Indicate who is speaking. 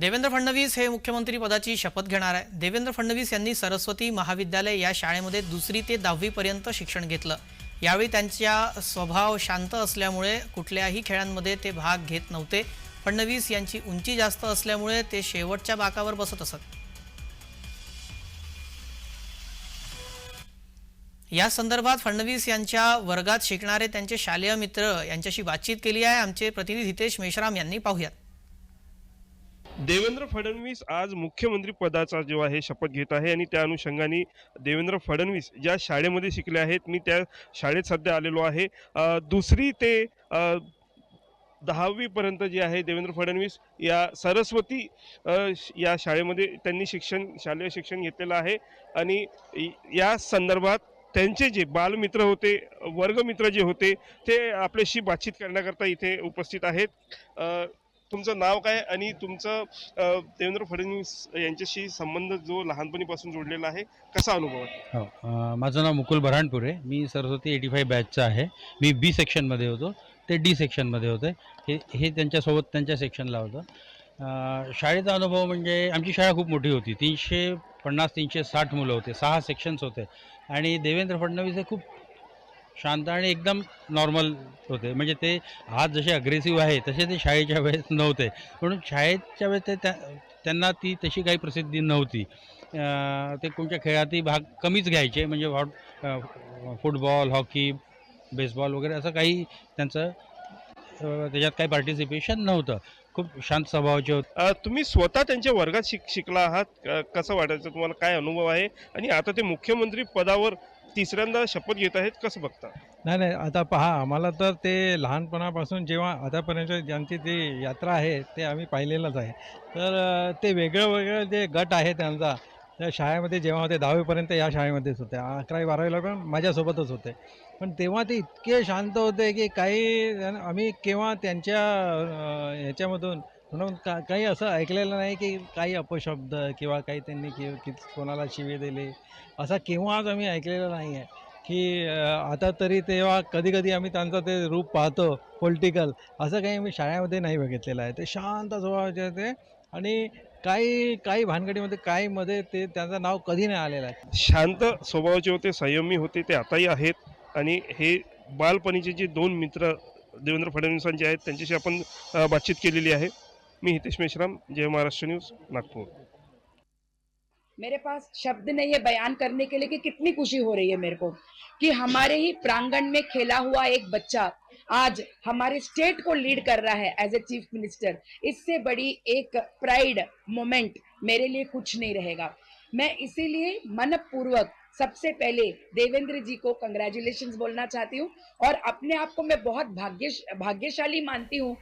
Speaker 1: देवेंद्र फडणवीस हे मुख्यमंत्री पदाची शपथ घेणार आहे. देवेंद्र फडणवीस यांनी सरस्वती महाविद्यालय या शाळेमध्ये दुसरी ते दहावीपर्यंत शिक्षण घेतलं. यावेळी त्यांच्या स्वभाव शांत असल्यामुळे कुठल्याही खेळांमध्ये ते भाग घेत नव्हते. फडणवीस यांची उंची जास्त असल्यामुळे ते शेवटच्या बाकावर बसत असत. या संदर्भात फडणवीस यांच्या वर्गात शिकणारे त्यांचे शालेय मित्र यांच्याशी बातचीत केली आहे. आमचे प्रतिनिधी हितेश मेश्राम यांनी पाहूयात.
Speaker 2: देवेंद्र फडणवीस आज मुख्यमंत्री पदाचा जो आहे शपथ घेत आहे आणि त्या अनुषंगाने देवेंद्र फडणवीस ज्या शाळेमध्ये शिकले आहेत मी त्या शाळेत सध्या आलेलो आहे. दुसरी ते दहावीपर्यंत जे आहे देवेंद्र फडणवीस या सरस्वती श- या शाळेमध्ये त्यांनी शिक्षण शालेय शिक्षण घेतलेलं आहे आणि या संदर्भात त्यांचे जे बालमित्र होते वर्गमित्र जे होते ते आपल्याशी बातचीत करण्याकरता इथे उपस्थित आहेत. तुमचं नाव काय आणि तुमचं देवेंद्र फडणवीस यांच्याशी संबंध जो लहानपणीपासून जोडलेला आहे कसा अनुभव आहे?
Speaker 3: हो माझं नाव मुकुल बऱ्हाणपूर. मी सरस्वती एटी फाय बॅचचा आहे. मी बी सेक्शनमध्ये होतो ते डी सेक्शनमध्ये होते. हे हे त्यांच्यासोबत त्यांच्या सेक्शनला होतं. शाळेचा अनुभव म्हणजे आमची शाळा खूप मोठी होती. तीनशे पन्नास तीनशे साठ मुलं होते. सहा सेक्शन्स होते. आणि देवेंद्र फडणवीस हे खूप शांत आणि एकदम नॉर्मल होते. म्हणजे ते आज जसे अग्रेसिव्ह आहे तसे ते शाळेच्या वेळेस नव्हते. म्हणून शाळेच्या वेळेस ते त्या त्यांना ती तशी काही प्रसिद्धी नव्हती. ते कोणत्या खेळातही भाग कमीच घ्यायचे. म्हणजे हॉट फुटबॉल हॉकी बेसबॉल वगैरे असं काही त्यांचं त्याच्यात काही पार्टिसिपेशन नव्हतं. खूप शांत स्वभावाचे होते.
Speaker 2: तुम्ही स्वतः त्यांच्या वर्गात शिक शिकला आहात. कसं वाटायचं? तुम्हाला काय अनुभव आहे? आणि आता ते मुख्यमंत्री पदावर तिसऱ्यांदा शपथ घेत आहेत कसं बघता?
Speaker 4: नाही नाही आता पहा आम्हाला तर ते लहानपणापासून जेव्हा आतापर्यंत ज्यांची ती यात्रा आहे ते आम्ही पाहिलेलंच आहे. तर ते वेगळं वेगळं जे गट आहे त्यांचा त्या शाळेमध्ये जेव्हा होते दहावीपर्यंत या शाळेमध्येच होते. अकरावी बारावीला पण माझ्यासोबतच होते. पण तेव्हा ते इतके शांत होते की काही आम्ही केव्हा त्यांच्या ह्याच्यामधून म्हणून का काही असं ऐकलेलं नाही की काही अपशब्द किंवा काही त्यांनी कि कि कोणाला शिवे दिले. असा केव्हाच आम्ही ऐकलेलं नाही आहे की आता तरी तेव्हा कधी कधी आम्ही त्यांचं ते रूप पाहतो पॉलिटिकल असं काही मी शाळेमध्ये नाही बघितलेलं आहे. ते शांत स्वभावाचे होते आणि काही काही भानगडीमध्ये काही मध्ये ते त्यांचं नाव कधी नाही आलेलं आहे.
Speaker 2: शांत स्वभावाचे होते संयमी होते ते आताही आहेत. आणि हे बालपणीचे जे दोन मित्र देवेंद्र फडणवीसांचे आहेत त्यांच्याशी आपण बातचीत केलेली आहे. मी हितेश मेश्राम, जय महाराष्ट्र न्यूज़, नागपूर.
Speaker 5: मेरे पास शब्द नहीं है बयान करने के लिए कि कितनी खुशी हो रही है मेरे को कि हमारे ही प्रांगण में खेला हुआ एक बच्चा आज हमारे स्टेट को लीड कर रहा है एज ए चीफ मिनिस्टर इससे बड़ी एक प्राइड मोमेंट मेरे लिए कुछ नहीं रहेगा। मैं इसीलिए मनपूर्वक सबसे पहले देवेंद्र जी को कंग्रेचुलेशंस बोलना चाहती हूँ और अपने आप को मैं बहुत भाग्य भाग्यशाली मानती हूँ